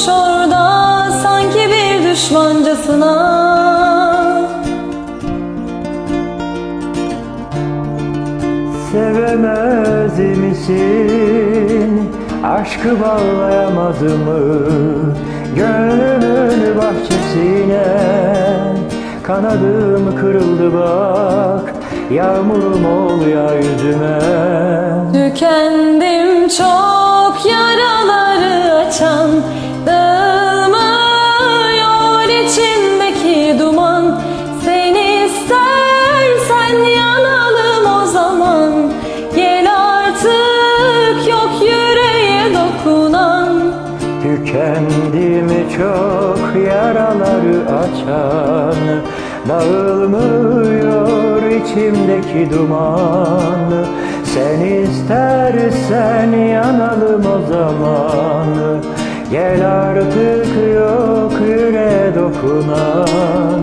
Durmuş orada sanki bir düşmancasına Sevemez misin? Aşkı bağlayamaz mı? Gönlümün bahçesine Kanadım kırıldı bak Yağmurum ol ya yüzüme Tükendim çok ya Tükendimi çok yaraları açan Dağılmıyor içimdeki duman. Sen istersen yanalım o zaman. Gel artık yok yüreğe dokunan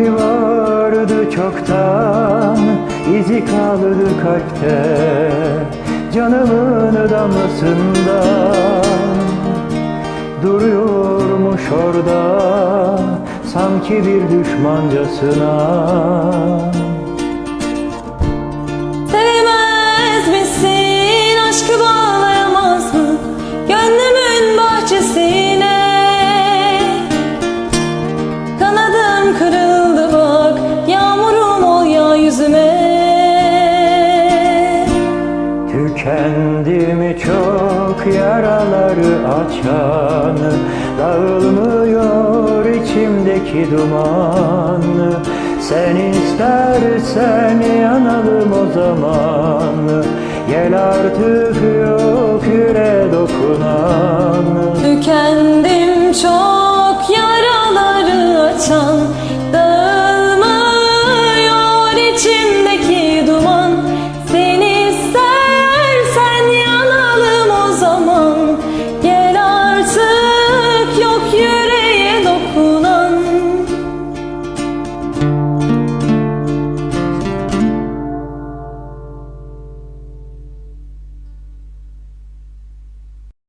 Biri vardı çoktan izi kaldı kalpte. Canımın damlasında Duruyormuş orada sanki bir düşmancasına çok yaraları açan Dağılmıyor içimdeki duman Sen istersen yanalım o zaman. Gel artık